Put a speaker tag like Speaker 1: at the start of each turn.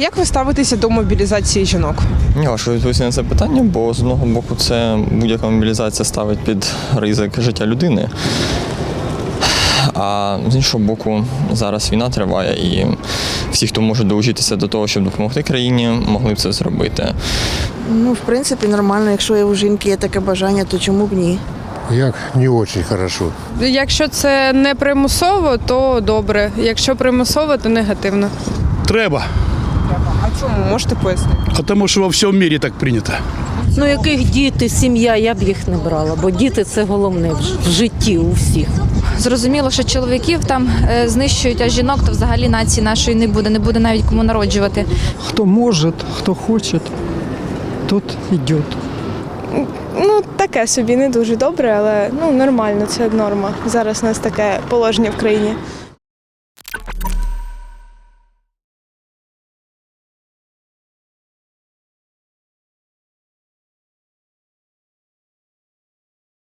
Speaker 1: Як ви ставитеся до мобілізації жінок?
Speaker 2: Ні, важко відповісти на це питання, бо з одного боку це будь-яка мобілізація ставить під ризик життя людини. А з іншого боку, зараз війна триває, і всі, хто може долучитися до того, щоб допомогти країні, могли б це зробити.
Speaker 3: Ну, в принципі, нормально. Якщо у жінки є таке бажання, то чому б ні?
Speaker 4: Як не очень хорошо.
Speaker 5: Якщо це не примусово, то добре. Якщо примусово, то негативно.
Speaker 6: Треба,
Speaker 1: А чому можете пояснити?
Speaker 6: а тому що во всьому мірі так прийнято.
Speaker 7: Ну, яких діти, сім'я, я б їх не брала, бо діти це головне в житті у всіх.
Speaker 8: Зрозуміло, що чоловіків там е, знищують, а жінок то взагалі нації нашої не буде, не буде навіть кому народжувати.
Speaker 9: Кто может, кто хочет, тот идет.
Speaker 10: Ну, таке собі не дуже добре, але ну нормально, це норма. Зараз у нас таке положення в країні.